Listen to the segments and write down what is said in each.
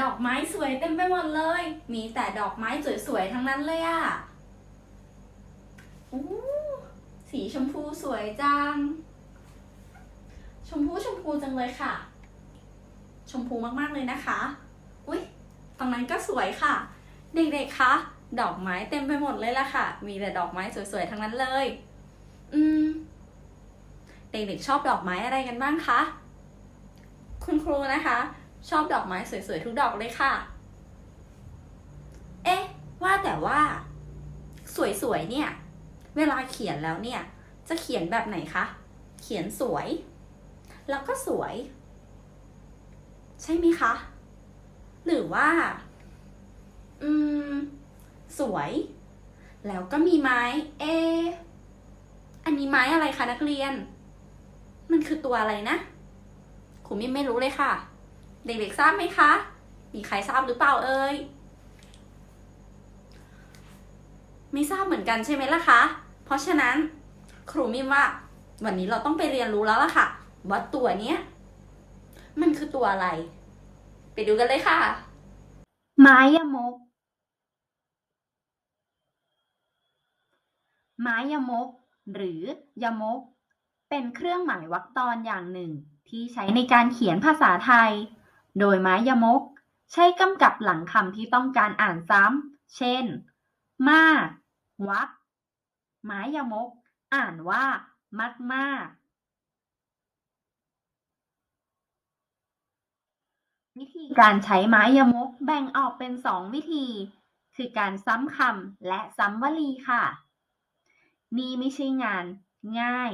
ดอกไม้สวยเต็มไปหมดเลย มีแต่ดอกไม้สวยๆทั้งนั้นเลยอะอู้สีชมพูสวยจัง ชมพูชมพูจังเลยค่ะ ชมพูมากๆเลยนะคะ อุ๊ยตรงนั้นก็สวยค่ะ เด็กๆ คะ ดอกไม้เต็มไปหมดเลยล่ะค่ะ มีแต่ดอกไม้สวยๆ ทั้งนั้นเลย อืม เด็กๆ ชอบดอกไม้อะไรกันบ้างคะ คุณครูนะคะ ชอบดอกไม้สวยๆทุกดอกเลยค่ะ เอ๊ะ ว่าแต่ว่า สวยๆเนี่ย เวลาเขียนแล้วเนี่ย จะเขียนแบบไหนคะ เขียนสวย แล้วก็สวย ใช่ไหมคะ หรือว่า อืม สวย แล้วก็มีไม้ เอะอันนี้ไม้อะไรคะนักเรียน มันคือตัวอะไรนะครูมิมไม่รู้เลยค่ะ เด็กๆทราบไหมคะ มีใครทราบหรือเปล่าเอ่ย ไม่ทราบเหมือนกันใช่ไหมล่ะคะ เพราะฉะนั้นครูมิมว่า วันนี้เราต้องไปเรียนรู้แล้วล่ะค่ะ ว่าตัวเนี้ยมันคือตัวอะไร ไปดูกันเลยค่ะ ไม้ยมก ไม้ยมก หรือยมก เป็นเครื่องหมายวรรคตอนอย่างหนึ่งที่ใช้ในการเขียนภาษาไทย โดยไม้ยมก ใช้กำกับหลังคำที่ต้องการอ่านซ้ำ เช่น มากวัก ไม้ยมก อ่านว่ามากมากวิธีการใช้ไม้ยมกแบ่งออกเป็นสองวิธี คือการซ้ำคำและซ้ำวลีค่ะ นี่ไม่ใช่งาน ง่าย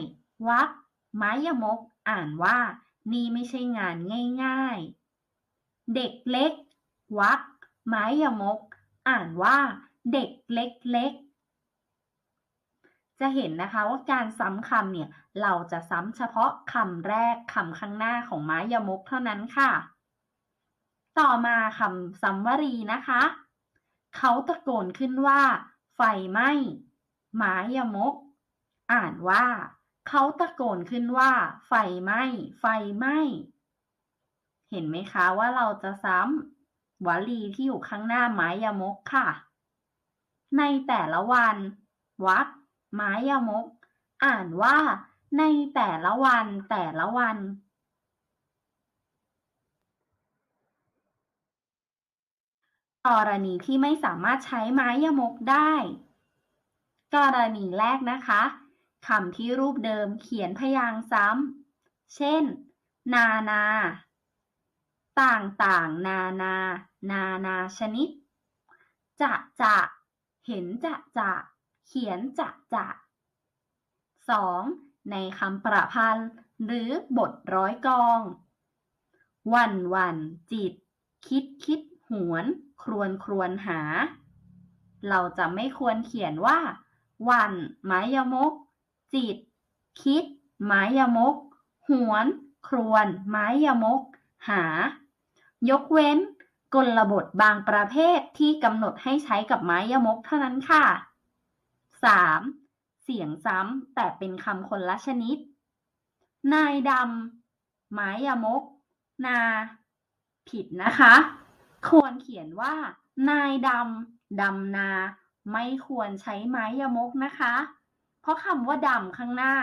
วักไม้ยมก อ่านว่า นี่ไม่ใช่งานง่าย ๆ เด็กเล็ก วัก ไม้ยมก อ่านว่า เด็กเล็กๆจะเห็นนะคะว่าการซ้ำคำเนี่ย เราจะซ้ำเฉพาะคำแรกคำข้างหน้าของไม้ยมกเท่านั้นค่ะ ต่อมาคำซ้ำวลีนะคะ เขาตะโกนขึ้นว่า ไฟไหม้ไม้ยมก อ่านว่า เขาตะโกนขึ้นว่า ไฟไหม้ไฟไหม้ เห็นไหมคะว่าเราจะซ้ำวลีที่อยู่ข้างหน้าไม้ยมกค่ะ ในแต่ละวัน วักไม้ยมก อ่านว่า ในแต่ละวันแต่ละวันกรณีที่ไม่สามารถใช้ไม้ยมกได้ กรณีแรกนะคะคำที่รูปเดิมเขียนพยางค์ซ้ำ เช่น นานา ต่างต่างนานา นานาชนิด จะจะ เห็นจะจะ เขียนจะจะ 2. ในคำประพันธ์ หรือบทร้อยกอง วันวันจิต คิดคิดหวน ครวนครวนหา เราจะไม่ควรเขียนว่า วันไม้ยมก จิต คิดไม้ยมก หวน ครวนไม้ยมก หา ยกเว้น กลบทบางประเภทที่กำหนดให้ใช้กับไม้ยมกเท่านั้นค่ะ 3. เสียงซ้ำแต่เป็นคำคนละชนิด นายดำไม้ยมก นา ผิดนะคะ ควรเขียนว่า นายดำดำนา ไม่ควรใช้ไม้ยมกนะคะ เพราะคำว่าดำข้างหน้า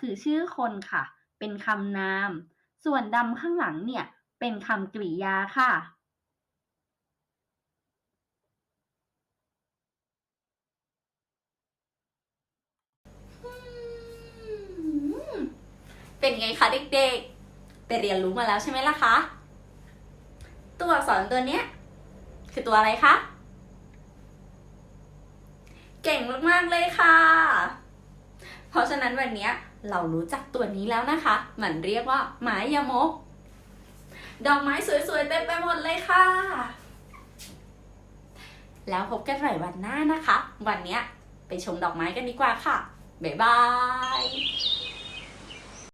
คือชื่อคนค่ะ เป็นคำนาม ส่วนดำข้างหลังเนี่ย เป็นคำกริยาค่ะ เป็นไงคะเด็กๆ ไปเรียนรู้มาแล้วใช่ไหมล่ะคะ ตัวอักษรตัวเนี้ย คือตัวอะไรคะ เก่งมากๆเลยค่ะ เพราะฉะนั้นวันนี้เรารู้จักตัวนี้แล้วนะคะ มันเรียกว่าไม้ยมก ดอกไม้สวยๆเต็มไปหมดเลยค่ะ แล้วพบกันใหม่วันหน้านะคะ วันนี้ไปชมดอกไม้กันดีกว่าค่ะ บ๊ายบาย